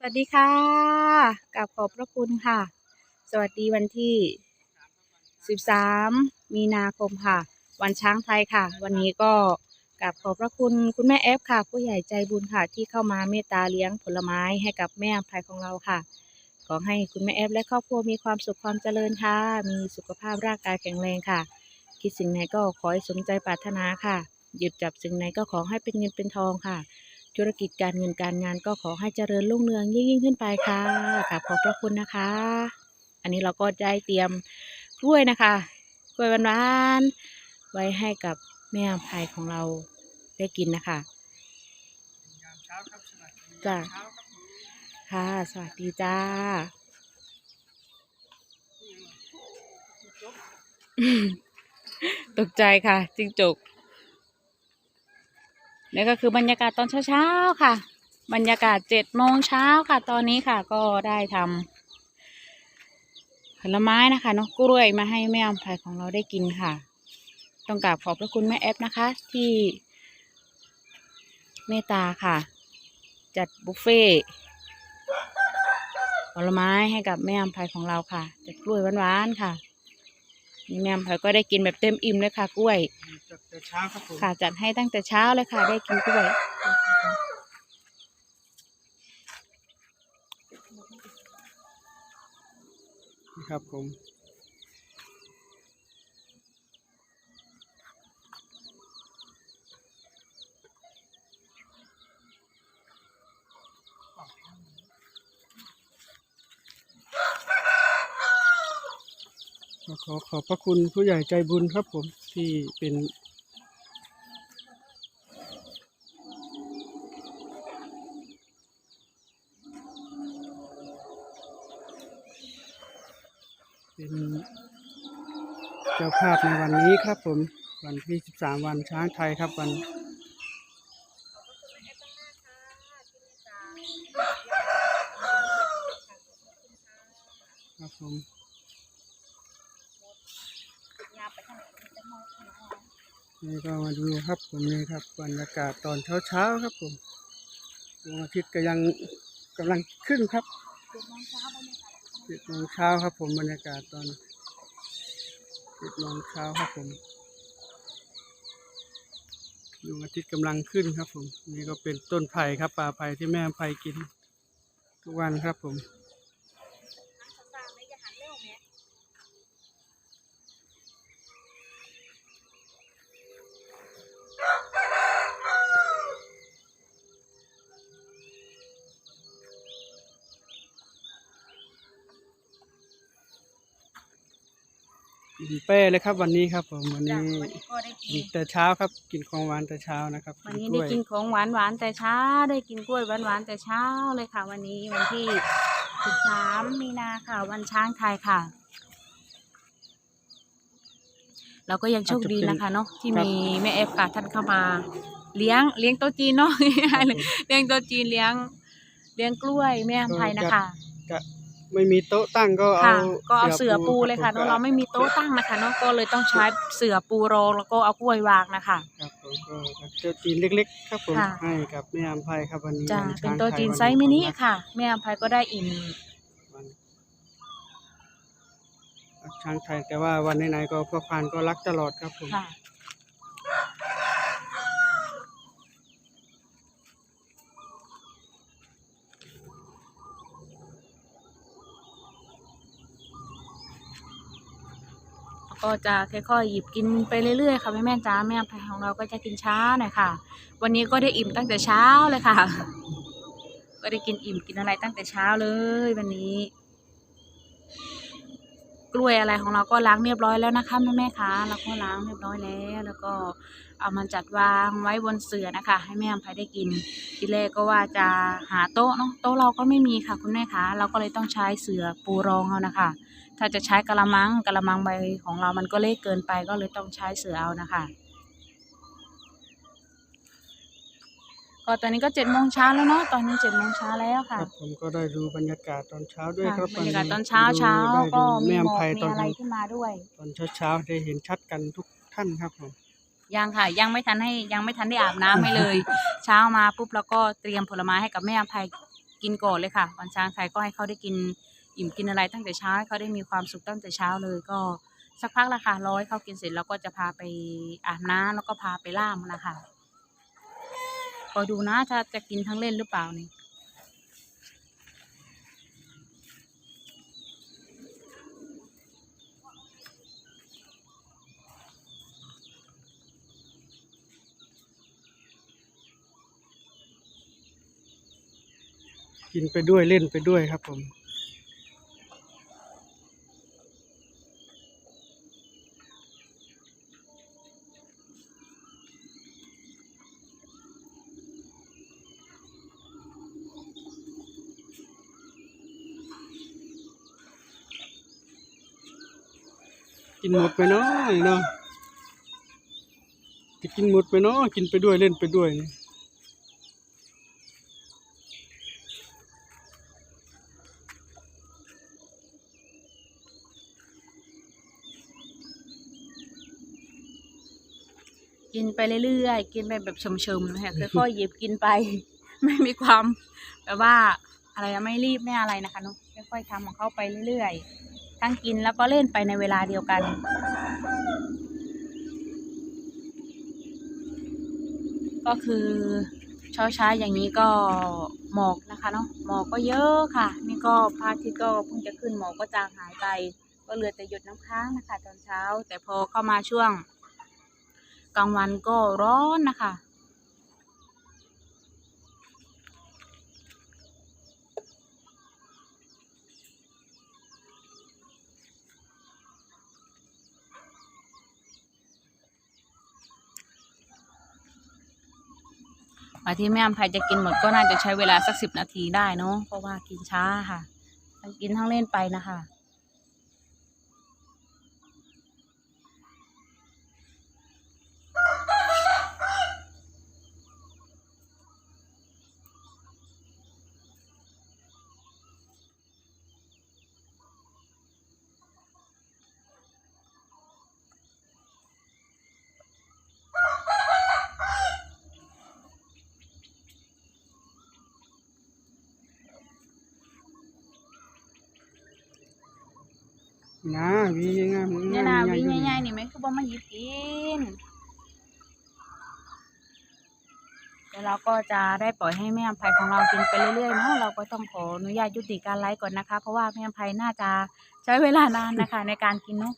สวัสดีค่ะกับขอบพระคุณค่ะ สวัสดีวันที่ 13 มีนาคมค่ะ วันช้างไทยค่ะ วันนี้ก็กับขอบพระคุณคุณแม่เอฟค่ะ ผู้ใหญ่ใจบุญค่ะ ที่เข้ามาเมตตาเลี้ยงผลไม้ให้กับแม่อภัยของเราค่ะ ขอให้คุณแม่เอฟและครอบครัวมีความสุขความเจริญค่ะ มีสุขภาพร่างกายแข็งแรงค่ะ คิดสิ่งไหนก็ขอให้สมใจปรารถนาค่ะ หยุดจับสิ่งไหนก็ขอให้เป็นเงินเป็นทองค่ะ ธุรกิจการเงินการงานก็ขอให้เจริญรุ่งเรืองยิ่งยิ่งขึ้นไปค่ะขอบพระคุณนะคะ อันนี้เราก็ได้เตรียมกล้วยนะคะกล้วยหวานๆไว้ให้กับแม่อภัยของเราได้กินนะคะยามเช้าครับจ้าค่ะ สวัสดีจ้าตกใจค่ะจิงจก นี่ก็คือบรรยากาศตอนเช้าๆค่ะ บรรยากาศเจ็ดโมงเช้าค่ะ ตอนนี้ค่ะก็ได้ทำผลไม้นะคะเนกกล้วยมาให้แม่อภัยของเราได้กินค่ะ ต้องกราบขอบพระคุณแม่แอฟนะคะ ที่เมตตาค่ะ จัดบุฟเฟ่ผลไม้ให้กับแม่อภัยของเราค่ะจัดกล้วยหวานๆค่ะ นี่แม่อภัยก็ได้กินแบบเต็มอิ่มเลยค่ะกล้วยจัดแต่เช้าครับผมค่ะจัดให้ตั้งแต่เช้าเลยค่ะ ได้กินกล้วยนี่ครับผม ขอขอบพระคุณผู้ใหญ่ใจบุญครับผมที่เป็น เป็นเจ้าภาพในวันนี้ครับผม วันที่ 13 วันช้างไทยครับวันครับผม นี่ก็มาดูครับผมนี่ครับบรรยากาศตอนเช้าๆครับผมดวงอาทิตย์ก็ยังกำลังขึ้นครับเจ็ดโมงเช้าครับผมบรรยากาศตอนเจ็ดโมงเช้าครับผมดวงอาทิตย์กำลังขึ้นครับผม นี่ก็เป็นต้นไผ่ครับป่าไผ่ที่แม่ไผ่กินทุกวันครับผม กินเป้เลยครับวันนี้ครับผมวันจ้ะนี้วันนี้ก็ได้กิกินนแต่เช้าครับกินของหวานแต่เช้านะครับวันนี้กได้ล้วยกินของหวานหวานๆแต่เช้า ได้กินกล้วยหวานหวานๆแต่เช้าเลยค่ะ วันนี้วันที่ 13 มีนาค่ะ วันช้างไทยค่ะ เราก็ยังโชคดีนะคะเนาะที่มีแม่เอฟค่ะท่านเข้ามา เลี้ยงเลี้ยงโต๊ะจีนเนาะเลี้ยงโต๊ะจีนเลี้ยง เลี้ยงกล้วยแม่อภัยนะคะจะ ไม่มีโต๊ะตั้งก็เอาค่ะก็เอาเสือปูเลยค่ะรับเนาะเราไม่มีโต๊ะตั้งนะคะเนาะก็เลยต้องใช้เสือปูรองแล้วก็เอากล้วยวางนะคะ ครับผมก็โต๊ะจีนเล็กๆ ครับผมค่ะ ให้กับแม่อัมภัยครับวันนี้จ้าวัเป็นช้างโต๊ะไทยจีนวัไซส์มินิของรักค่ะ แม่อภัยก็ได้อิ่ม วันช้างไทยแต่ว่าวันไหนๆก็พ่อควานก็รักตลอดครับผม ค่ะ ก็จะค่อยๆหยิบกินไปเรื่อยๆค่ะแม่แม่จ้าแม่อภัยของเราก็จะกินช้าหน่อยค่ะ วันนี้ก็ได้อิ่มตั้งแต่เช้าเลยค่ะ ก็ได้กินอิ่มกินอะไรตั้งแต่เช้าเลยวันนี้ กล้วยอะไรของเราก็ล้างเรียบร้อยแล้วนะคะแม่แม่คะเราก็ล้างเรียบร้อยแล้ว แล้วก็ เอามาจัดวางไว้บนเสื่อนะคะ ให้แม่อภัยได้กิน ทีแรกก็ว่าจะหาโต๊ะเนาะโต๊ะเราก็ไม่มีค่ะคุณแม่คะเราก็เลยต้องใช้เสื่อปูรองเอานะคะ ถ้าจะใช้กะละมังกะละมังใบของเรามันก็เล็กเกินไปก็เลยต้องใช้เสื่อเอานะคะก็ตอนนี้ก็เจ็ดโมงเช้าแล้วเนาะตอนนี้เจ็ดโมงเช้าแล้วครัค่ะบผมก็ได้ดูบรรยากาศตอนเช้าด้วยค่ะครับบรรยากาศวัตอนเช้าเช้าได้ก็ดูมีแม่หมอัมอกภัยมีตอนอะไรขึ้นมาด้วย ตอนเช้าๆได้เห็นชัดกันทุกท่านครับผม ยังค่ะ ยังไม่ทันให้ยังไม่ทันได้อาบน้ำให้เลย เช้ามาปุ๊บแล้วก็เตรียมผลไม้ให้กับแม่อภัยกินก่อนเลยค่ะ วันช้างไทยก็ให้เขาได้กินอิ่มกินอะไรตั้งแต่เช้าให้เขาได้มีความสุขตั้งแต่เช้าเลยก็สักพักละค่ะร้อยเขากินเสร็จแล้วก็จะพาไปอาบน้ำแล้วก็พาไปล่ามนะคะคอยดูนะถ้าจะกินทั้งเล่นหรือเปล่านี่ กินไปด้วยเล่นไปด้วยครับผมกินหมดไปเนาะเนาะจะกินหมดไปเนาะกินไปด้วยเล่นไปด้วยนี่ กินไปเรื่อยๆ กินไปแบบชมๆนะคะค่อยๆหยิบกินไป ไม่มีความแบบว่าอะไรอะไม่รีบไม่อะไรนะคะเนุ๊กค่อยๆทำของเขาไปเรื่อยๆ ทั้งกินแล้วก็เล่นไปในเวลาเดียวกันก็คือเช้าช้าๆอย่างนี้ก็หมอกนะคะเนาะหมอกก็เยอะค่ะ นี่ก็พระอาทิตย์ก็เพิ่งจะขึ้นหมอกก็จางหายไป ก็เหลือแต่หยดน้ำค้างนะคะ ตอนเช้า แต่พอเข้ามาช่วง กลางวันก็ร้อนนะคะกว่าที่แม่อำไพจะกินหมดก็น่าจะใช้เวลาสักสิบนาทีได้เนาะเพราะว่ากินช้าค่ะ กินทั้งเล่นไปนะคะ นะวีง่ายๆมึงเนี่ยนะวิ่งอยู่ง่ายๆนี่ไหมคือบ่มาหยิบกินเดี๋ยวเราก็จะได้ปล่อยให้แม่อภัยของเรากินไปเรื่อยๆเนาะเราก็ต้องขออนุญาตยุติการไลฟ์ก่อนนะคะ เพราะว่าแม่อภัยน่าจะใช้เวลานานนะคะในการกินเนาะ